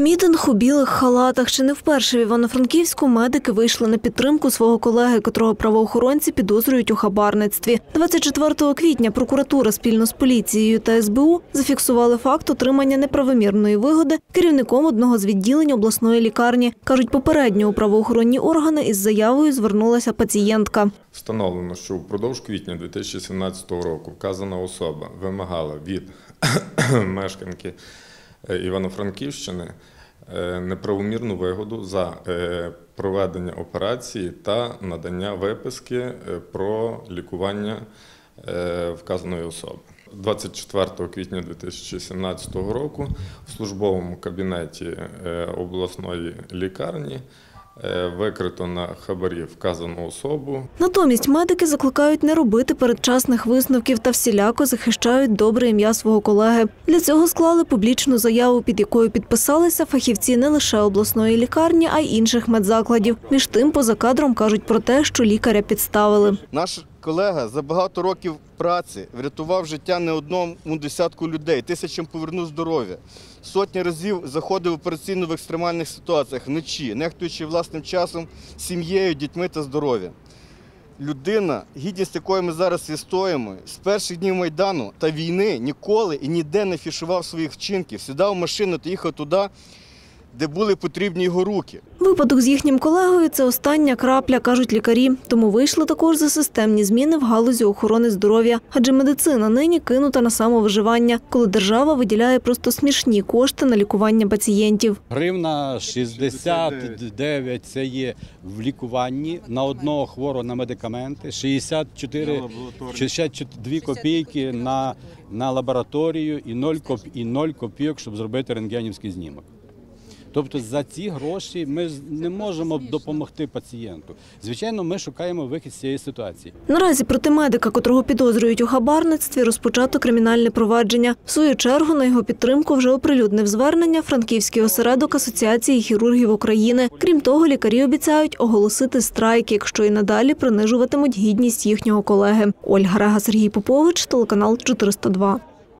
Мітинг у білих халатах. Чи не вперше в Івано-Франківську медики вийшли на підтримку свого колеги, котрого правоохоронці підозрюють у хабарництві. 24 квітня прокуратура спільно з поліцією та СБУ зафіксували факт отримання неправомірної вигоди керівником одного з відділень обласної лікарні. кажуть, попередньо у правоохоронні органи із заявою звернулася пацієнтка. Встановлено, що впродовж квітня 2017 року вказана особа вимагала від мешканки Івано-Франківщини е, неправомірну вигоду за е, проведення операції та надання виписки е, про лікування е, вказаної особи. 24 квітня 2017 року в службовому кабінеті е, обласної лікарні е, викрито на хабарі вказану особу Натомість медики закликають не робити передчасних висновків та всіляко захищають добре ім'я свого колеги. Для цього склали публічну заяву, під якою підписалися фахівці не лише обласної лікарні, а й інших медзакладів. Між тим, поза кадром кажуть про те, що лікаря підставили. Наш колега за багато років праці врятував життя не одному десятку людей, тисячам повернув здоров'я. Сотні разів заходив в операційну в екстремальних ситуаціях вночі, нехтуючи власним часом, сім'єю, дітьми та здоров'ям. Людина, гідність якої ми зараз відстоїмо, з перших днів Майдану та війни ніколи і ніде не фішував своїх вчинків, сідав в машину та їхав туди, де були потрібні його руки. Випадок з їхнім колегою це остання крапля, кажуть лікарі. Тому вийшли також за системні зміни в галузі охорони здоров'я. Адже медицина нині кинута на самовиживання, коли держава виділяє просто смішні кошти на лікування пацієнтів. Гривна 69 це є в лікуванні на одного хворого на медикаменти, 64, 62 копійки на, на лабораторію і 0, коп, і 0 копійок, щоб зробити рентгенівський знімок. Тобто за ці гроші ми не можемо допомогти пацієнту. Звичайно, ми шукаємо вихід з цієї ситуації. Наразі проти медика, котрого підозрюють у хабарництві, розпочато кримінальне провадження. В свою чергу на його підтримку вже оприлюднив звернення Франківський осередок Асоціації хірургів України. Крім того, лікарі обіцяють оголосити страйк, якщо і надалі принижуватимуть гідність їхнього колеги. Ольга Рега, Сергій Попович, телеканал 402.